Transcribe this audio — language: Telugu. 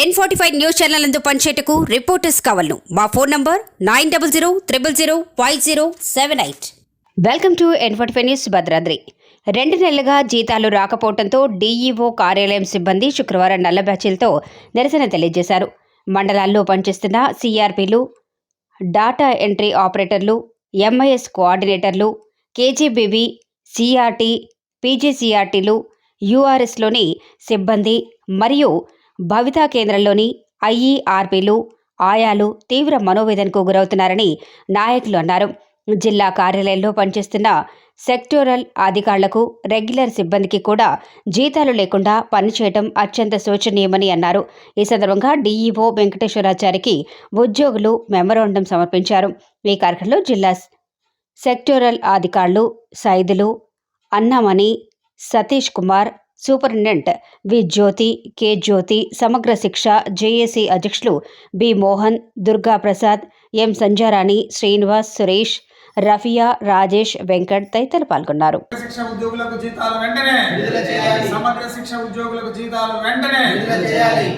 N forty five news channel అందు పనిచేయటకు రిపోర్టర్స్ కావాలను. మా phone number nine double zero triple zero five zero seven eight welcome to N forty five news Bhadradri రెండు నెలలుగా జీతాలు రాకపోవడంతో డీఈఓ కార్యాలయం సిబ్బంది శుక్రవారం నల్ల బ్యాచీలతో నిరసన తెలియజేశారు. మండలాల్లో పనిచేస్తున్న సిఆర్పీలు డాటా ఎంట్రీ ఆపరేటర్లు ఎంఐఎస్ కోఆర్డినేటర్లు కేజీబీబీ సిఆర్టీ పీజీసీఆర్టీలు యూఆర్ఎస్లోని సిబ్బంది మరియు భవితా కేంద్రంలోని ఐఈఆర్పీలు ఆయాలు తీవ్ర మనోవేదనకు గురవుతున్నారని నాయకులు అన్నారు. జిల్లా కార్యాలయంలో పనిచేస్తున్న సెక్టోరల్ అధికారులకు రెగ్యులర్ సిబ్బందికి కూడా జీతాలు లేకుండా పనిచేయడం అత్యంత శోచనీయమని అన్నారు. ఈ సందర్భంగా డీఈఓ వెంకటేశ్వరాచారికి ఉద్యోగులు మెమరాండం సమర్పించారు. ఈ కార్యక్రమంలో జిల్లా సెక్టోరల్ అధికారులు Saidulu Annamani Satish Kumar superintendent V Jyothi K Jyothi Samagra Shiksha JAC అధ్యక్షులు B Mohan Durga Prasad M Sanjarani Srinivas Suresh raffia Rajesh Venkat తదితరులు పాల్గొన్నారు. శిక్ష ఉద్యోగులకు జీతాలు వెంటనే. సమగ్ర శిక్ష ఉద్యోగులకు జీతాలు వెంటనే. చేయాలి